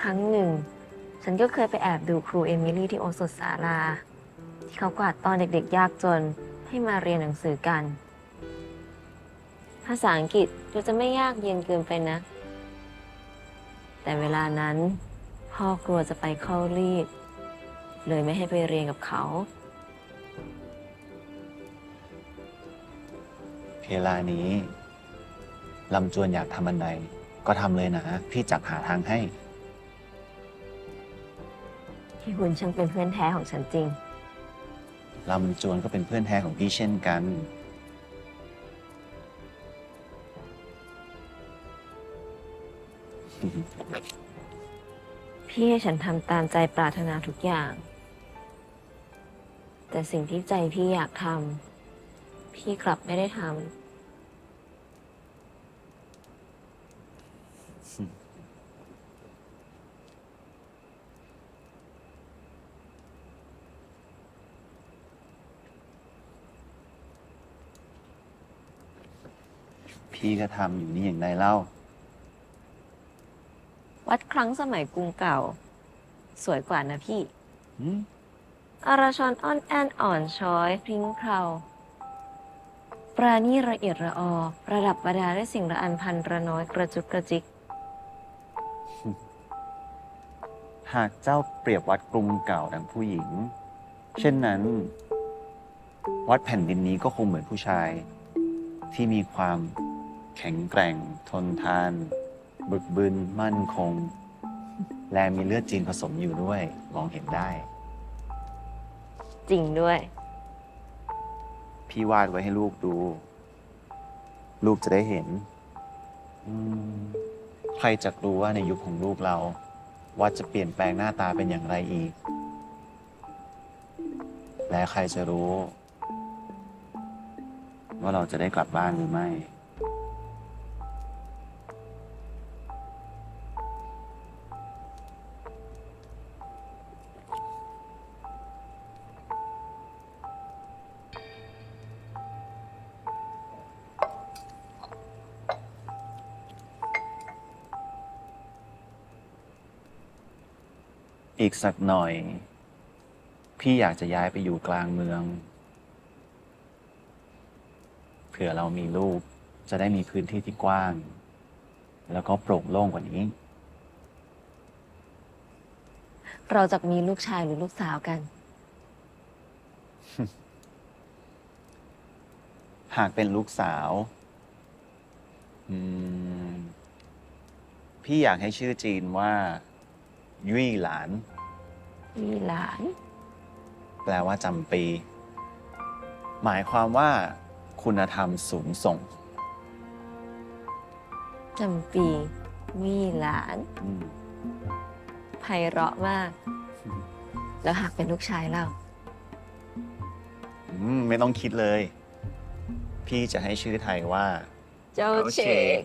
ครั้งหนึ่ง ฉันก็เคยไปแอบดูครูเอมิลี่ที่โอสถศาลา ที่เขากวาดตอนเด็กๆ ยากจนให้มาเรียนหนังสือกัน ภาษาอังกฤษดูจะไม่ยากเย็นเกินไปนะ แต่เวลานั้น พ่อกลัวจะไปเข้ารีด เลยไม่ให้ไปเรียนกับเขา เวลานี้ลำจวนอยากทำอันใดก็ทำเลยนะ พี่จักหาทางให้ พี่หุ่นช่างเป็นเพื่อนแท้ของฉันจริง ลำจวนก็เป็นเพื่อนแท้ของพี่เช่นกัน พี่ให้ฉันทำตามใจปรารถนาทุกอย่าง แต่สิ่งที่ใจพี่อยากทำพี่กลับไม่ได้ท พี่ก็ทำอยู่นี่อย่างไรเล่าำวัดครั้งสมัยกรุงเก่า สวยกว่านะพี่ หืมอาราชอนอ่อนแอนอ่อนช้อยพริ้งเพราปราณีละเอียดระออ ประดับประดาด้วยสิ่งละอันพันระน้อยกระจุกกระจิก หากเจ้าเปรียบวัดกรุงเก่าดังผู้หญิง เช่นนั้น วัดแผ่นดินนี้ก็คงเหมือนผู้ชาย ที่มีความ แข็งแกร่ง ทนทาน บึกบึน มั่นคง และมีเลือดจีนผสมอยู่ด้วย มองเห็นได้ จริงด้วย พี่วาดไว้ให้ลูกดู ลูกจะได้เห็นอืมใครจะรู้ว่าในยุคของลูกเราวัดจะเปลี่ยนแปลงหน้าตาเป็นอย่างไรอีก และใครจะรู้ ว่าเราจะได้กลับบ้านหรือไม่ อีกสักหน่อย พี่อยากจะย้ายไปอยู่กลางเมือง เผื่อเรามีลูกจะได้มีพื้นที่ที่กว้าง แล้วก็โปร่งโล่งกว่านี้ เราจะมีลูกชายหรือลูกสาวกัน หากเป็นลูกสาวอืมพี่อยากให้ชื่อจีนว่ายุ้ ยหลาน มีหลาน แปลว่าจำปี หมายความว่า คุณธรรมสูงส่งจำปี มีหลาน อืมไพเราะมาก แล้วหากเป็นลูกชายเราอืมไม่ต้องคิดเลย พี่จะให้ชื่อไทยว่า เจ้าเชก